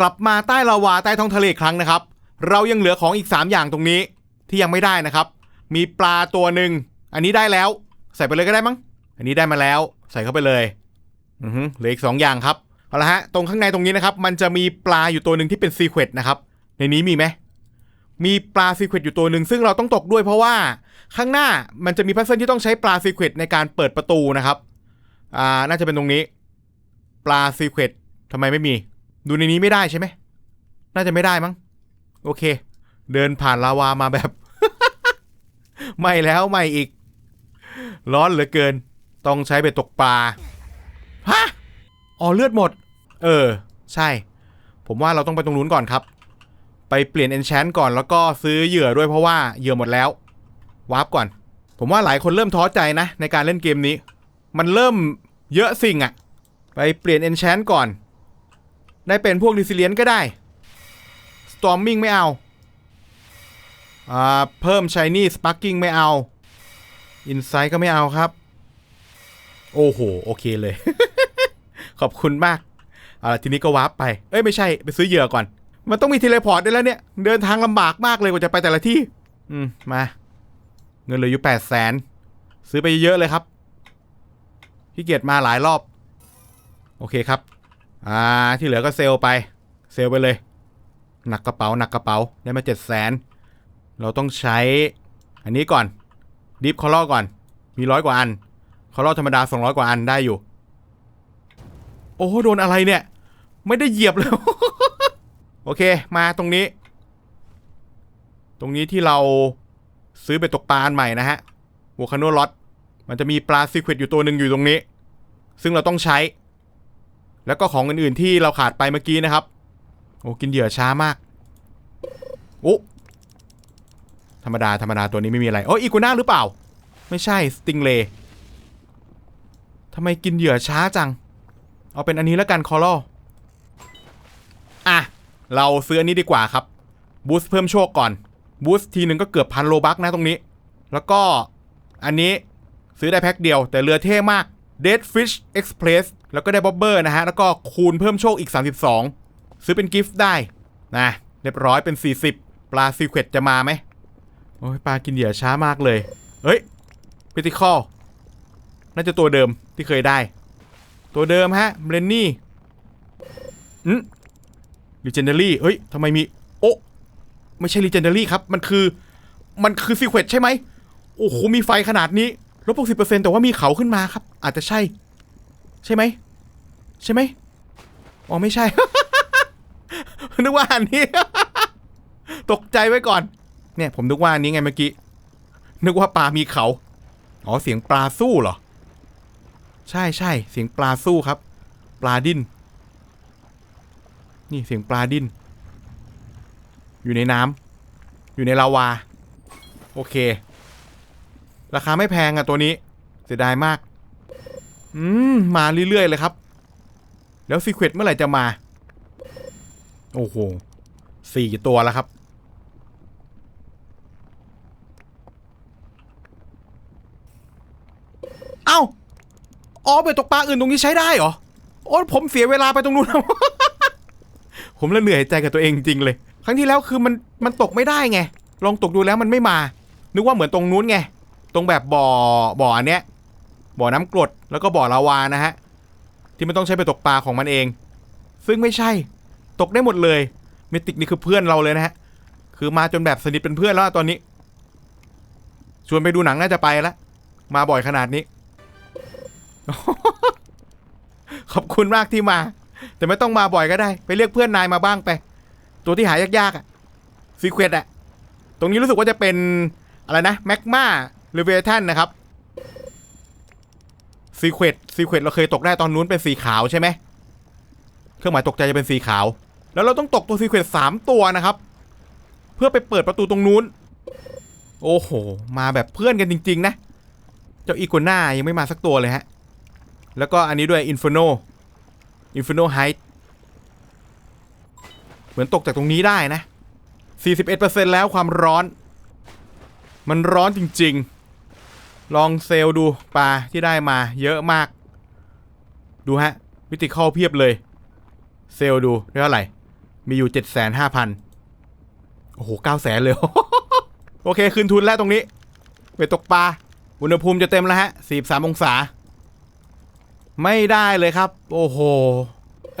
กลับมาใต้ลาวาใต้ท้องทะเลอีกครั้งนะครับ เรายังเหลือของอีก 3 อย่างตรงนี้ที่ยังไม่ได้นะครับ มีปลาตัวหนึ่งอันนี้ได้แล้ว ใส่ไปเลยก็ได้มั้ง อันนี้ได้มาแล้ว ใส่เข้าไปเลยอือฮึเหลืออีกสองอย่างครับเอาละฮะตรงข้างในตรงนี้นะครับ มันจะมีปลาอยู่ตัวหนึ่งที่เป็นซีเควตนะครับในนี้มีไหมมีปลาซีเควตอยู่ตัวหนึ่งซึ่งเราต้องตกด้วยเพราะว่าข้างหน้ามันจะมีพัซเซิลที่ต้องใช้ปลาซีเควตในการเปิดประตูนะครับ อ่า น่าจะเป็นตรงนี้ ปลาซีเควตทำไมไม่มี ดูในนี้ไม่ได้ใช่ไหม น่าจะไม่ได้มั้ง โอเค เดินผ่านลาวามาแบบ ไม่แล้วไม่อีก ร้อนเหลือเกิน ต้องใช้เบ็ดตกปลา ฮะ อ๋อเลือดหมด เออ ใช่ ผมว่าเราต้องไปตรงนู้นก่อนครับ ไปเปลี่ยน enchant ก่อนแล้วก็ซื้อเหยื่อด้วยเพราะว่าเหยื่อหมดแล้ววาร์ปก่อน ผมว่าหลายคนเริ่มท้อใจนะ ในการเล่นเกมนี้ มันเริ่มเยอะสิ่งอะไปเปลี่ยน enchant ก่อน ได้เป็นพวก resilient ก็ได้ storming ไม่เอาอ่าเพิ่ม shiny sparking ไม่เอา insight ก็ไม่เอาครับ โอ้โห โอเคเลย ขอบคุณมากเอาละทีนี้ก็วาร์ปไป เอ้ย ไม่ใช่ ไปซื้อเหยื่อก่อน มันต้องมีเทเลพอร์ตได้แล้วเนี่ย เดินทางลำบากมากเลยกว่าจะไปแต่ละที่ อืม มา เงินเหลืออยู่แปดแสนซื้อไปเยอะเลยครับขี้เกียจมาหลายรอบ โอเคครับ อ่าที่เหลือก็เซลไป เซลไปเลย หนักกระเป๋าหนักกระเป๋าได้มาเจ็ดแสนเราต้องใช้อันนี้ก่อนดิฟคอลก่อน มีร้อยกว่าอันคอลธรรมดา 200 กว่าอันได้อยู่ โอ้โดนอะไรเนี่ย ไม่ได้เหยียบเลยโอเค มาตรงนี้ ตรงนี้ที่เราซื้อไปตกปลาใหม่นะฮะวคาโนล็อตมันจะมีปลาซีเควตอยู่ตัวหนึ่งอยู่ตรงนี้ ซึ่งเราต้องใช้ แล้วก็ของอื่นๆที่เราขาดไปเมื่อกี้นะครับ โอ้กินเหยื่อช้ามากโอ้ธรรมดาธรรมดาตัวนี้ไม่มีอะไรโอ้อีกูน่าหรือเปล่า ไม่ใช่สติงเลทำไมกินเหยื่อช้าจัง เอาเป็นอันนี้แล้วกันคอร์อะ เราซื้ออันนี้ดีกว่าครับ บูสต์เพิ่มโชคก่อน บูสต์ทีหนึ่งก็เกือบพันโลบักนะตรงนี้ แล้วก็อันนี้ซื้อได้แพ็คเดียวแต่เรือเท่มาก Dead Fish Express แล้วก็ได้บ๊อบเบอร์นะฮะ แล้วก็คูณเพิ่มโชคอีก 32 ซื้อเป็นกิฟต์ได้นะเรียบร้อยเป็น 40 ปลาซีเควตจะมาไหมโอ้ยปลากินเหยื่อช้ามากเลย เฮ้ยพิติคอลน่าจะตัวเดิมที่เคยได้ ตัวเดิมฮะเบรนนี่อืมลีเจนเดอรี่เฮ้ยทำไมมี โอ้ไม่ใช่ลีเจนเดอรี่ครับ มันคือ มันคือซีเควตใช่ไหมโอ้โห มีไฟขนาดนี้ ลบหกสิบเปอร์เซ็นต์แต่ว่ามีเขาขึ้นมาครับ อาจจะใช่ ใช่ไหม ใช่ไหมอ๋อไม่ใช่ นึกว่าอันนี้ ตกใจไว้ก่อน เนี่ย ผมนึกว่าอันนี้ไงเมื่อกี้ นึกว่าปลามีเขา อ๋อเสียงปลาสู้เหรอ ใช่ใช่เสียงปลาสู้ครับ ปลาดิ้น นี่เสียงปลาดิ้น อยู่ในน้ำอยู่ในลาวา โอเค ราคาไม่แพงอะตัวนี้ เสียดายมาก อืม มาเรื่อยๆเลยครับ แล้วซีเควตเมื่อไหร่จะมา โอ้โหสี่ตัวแล้วครับ เอ้า อ๋อไปตกปลาอื่นตรงนี้ใช้ได้เหรอ โอ้ผมเสียเวลาไปตรงนู้น ผมละเหนื่อยใจกับตัวเองจริงเลย ครั้งที่แล้วคือมันมันตกไม่ได้ไง ลองตกดูแล้วมันไม่มา นึกว่าเหมือนตรงนู้นไง ตรงแบบบ่อบ่ออันเนี้ยบ่อน้ำกรดแล้วก็บ่อลาวานะฮะที่มันต้องใช้ไปตกปลาของมันเอง ซึ่งไม่ใช่ตกได้หมดเลยเมติกนี่คือเพื่อนเราเลยนะฮะคือมาจนแบบสนิทเป็นเพื่อนแล้วตอนนี้ชวนไปดูหนังน่าจะไปละมาบ่อยขนาดนี้ ขอบคุณมากที่มา แต่ไม่ต้องมาบ่อยก็ได้ ไปเรียกเพื่อนนายมาบ้างไป ตัวที่หายากๆอะซีเควตอะตรงนี้รู้สึกว่าจะเป็นอะไรนะแมกมา หรือเวทันนะครับซีเควตซีเควตเราเคยตกได้ตอนนู้นเป็นสีขาวใช่ไหมเครื่องหมายตกใจจะเป็นสีขาว แล้วเราต้องตกตัวซีเควตสามตัวนะครับ เพื่อไปเปิดประตูตรงนู้น โอ้โห มาแบบเพื่อนกันจริง ๆ นะ เจ้าอีกัวน่ายังไม่มาสักตัวเลยฮะ แล้วก็อันนี้ด้วย Inferno Inferno Height เหมือนตกจากตรงนี้ได้นะ 41%แล้วความร้อน มันร้อนจริง ๆ ลองเซลล์ดูปลาที่ได้มาเยอะมาก ดูฮะวิติคอลเพียบเลย เซลล์ดูได้เท่าไหร่ มีอยู่เจ็ดแสนห้าพันโอ้โหเก้าแสนเลย โอเค คืนทุนแล้วตรงนี้ ไปตกปลา อุณหภูมิจะเต็มแล้วฮะสี่สามองศา ไม่ได้เลยครับ โอ้โห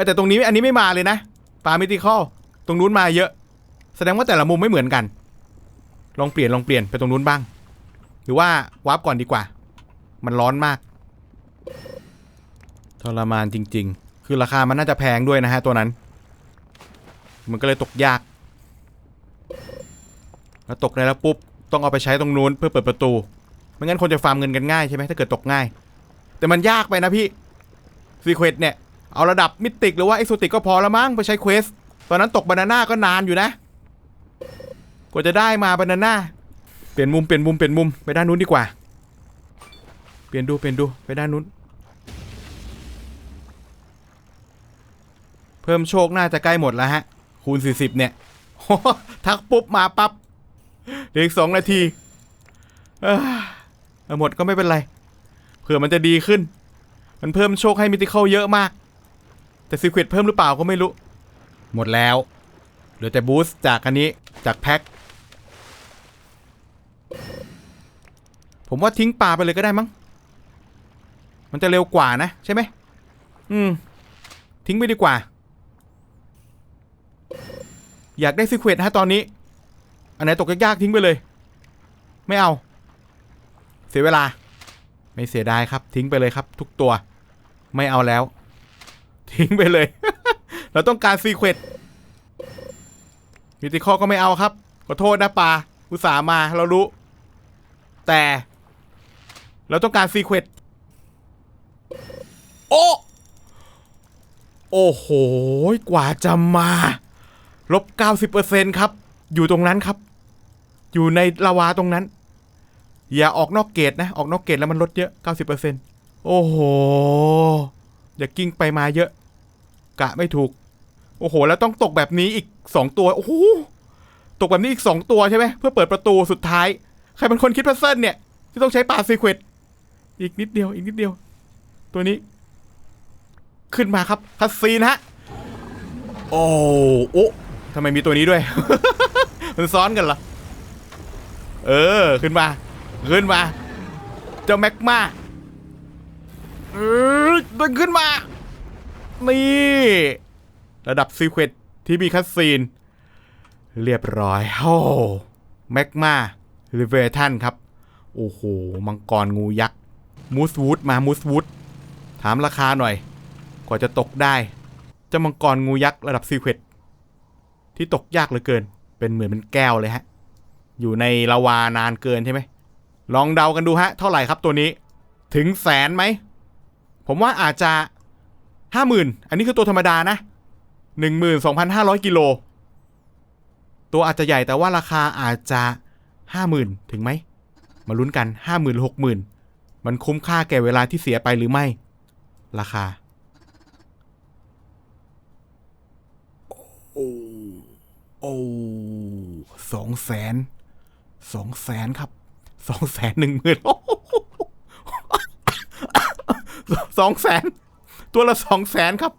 แต่ตรงนี้อันนี้ไม่มาเลยนะ ปลามิติคอลตรงนู้นมาเยอะ แสดงว่าแต่ละมุมไม่เหมือนกัน ลองเปลี่ยนลองเปลี่ยนไปตรงนู้นบ้าง หรือว่าวาร์ปก่อนดีกว่า มันร้อนมาก ทรมานจริง ๆ คือราคามันน่าจะแพงด้วยนะฮะตัวนั้น มันก็เลยตกยาก แล้วตกได้แล้วปุ๊บ ต้องเอาไปใช้ตรงนู้นเพื่อเปิดประตู ไม่งั้นคนจะฟาร์มเงินกันง่ายใช่ไหมถ้าเกิดตกง่าย แต่มันยากไปนะพี่ซีเควสเนี่ย เอาระดับมิติกหรือว่าเอ็กโซติกก็พอแล้วมั้งไปใช้เควส ตอนนั้นตกบานาน่าก็นานอยู่นะ กว่าจะได้มาบานาน่า เปลี่ยนมุมเปลี่ยนมุมเปลี่ยนมุมไปด้านนู้นดีกว่า เปลี่ยนดูเปลี่ยนดูไปด้านนู้น เพิ่มโชคน่าจะใกล้หมดแล้วฮะ คูณ 40 เนี่ยทักปุ๊บมาปับ๊บเหลืออีกสองนาทีเออหมดก็ไม่เป็นไร เผื่อมันจะดีขึ้น มันเพิ่มโชคให้มิติเข้าเยอะมาก แต่ซีเควตเพิ่มหรือเปล่าก็ไม่รู้ หมดแล้วเหลือแต่บูสต์จากอันนี้จากแพ็ค ผมว่าทิ้งปลาไปเลยก็ได้มั้ง มันจะเร็วกว่านะใช่ไหม อืม ทิ้งไปดีกว่า อยากได้ซีเควตฮะตอนนี้ อันไหนตกยากๆทิ้งไปเลย ไม่เอา เสียเวลา ไม่เสียดายครับ ทิ้งไปเลยครับ ทุกตัว ไม่เอาแล้ว ทิ้งไปเลย เราต้องการซีเควตมิติคอก็ไม่เอาครับ ขอโทษนะปลาอุตส่าห์มาเรารู้ แต่ เราต้องการซีเควตโอ้โอ้โห กว่าจะมาลบ90%ครับ อยู่ตรงนั้นครับ อยู่ในลาวาตรงนั้น อย่าออกนอกเกตนะ ออกนอกเกตแล้วมันลดเยอะ 90%โอ้โห อย่ากิ้งไปมาเยอะ กะไม่ถูก โอ้โห แล้วต้องตกแบบนี้อีก 2 ตัว โอ้โห ตกแบบนี้อีก 2 ตัวใช่ไหม เพื่อเปิดประตูสุดท้าย ใครเป็นคนคิดพัซเซิลเนี่ย ที่ต้องใช้ปาซีเควต อีกนิดเดียว อีกนิดเดียว ตัวนี้ ขึ้นมาครับคัสซีนฮะ โอ้โอ้ทำไมมีตัวนี้ด้วย มันซ้อนกันเหรอ เออ ขึ้นมา ขึ้นมา เจ้าแม็กมาเออดึงขึ้นมา นี่ ระดับซีเควตที่มีคัสซีน เรียบร้อยโอ้แม็กมาลิเวทันครับ โอ้โห มังกรงูยักษ์ มูสวูดมามูสวูดถามราคาหน่อย กว่าจะตกได้เจ้ามังกรงูยักษ์ระดับซีเควตที่ตกยากเหลือเกิน เป็นเหมือนเป็นแก้วเลยฮะ อยู่ในลาวานานเกินใช่ไหม ลองเดากันดูฮะ เท่าไหร่ครับตัวนี้ ถึงแสนไหม ผมว่าอาจจะห้าหมื่นอันนี้คือตัวธรรมดานะหนึ่งหมื่นสองพันห้าร้อยกิโล ตัวอาจจะใหญ่แต่ว่าราคาอาจจะห้าหมื่นถึงไหม มาลุ้นกันห้าหมื่นหกหมื่น มันคุ้มค่าแก่เวลาที่เสียไปหรือไม่ ราคา โอ้ โอ้สองแสน สองแสนครับ สองแสนหนึ่งหมื่นสองแสน ตัวละสองแสนครับ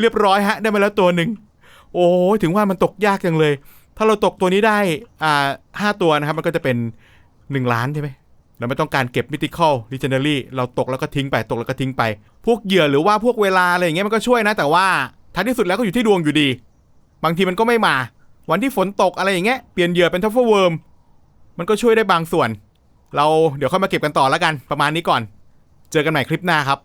เรียบร้อยฮะ ได้มาแล้วตัวหนึ่ง โอ้ยถึงว่ามันตกยากจังเลย ถ้าเราตกตัวนี้ได้ อ่าห้าตัวนะครับ มันก็จะเป็นหนึ่งล้านใช่ไหม เราไม่ต้องการเก็บมิติคอลลิเจเนอรี่เราตกแล้วก็ทิ้งไปตกแล้วก็ทิ้งไป พวกเหยื่อหรือว่าพวกเวลาอะไรอย่างเงี้ยมันก็ช่วยนะ แต่ว่าท้ายที่สุดแล้วก็อยู่ที่ดวงอยู่ดี บางทีมันก็ไม่มา วันที่ฝนตกอะไรอย่างเงี้ยเปลี่ยนเหยื่อเป็นทัฟเฟอร์เวิร์มมันก็ช่วยได้บางส่วน เราเดี๋ยวค่อยมาเก็บกันต่อแล้วกัน ประมาณนี้ก่อน เจอกันใหม่คลิปหน้าครับ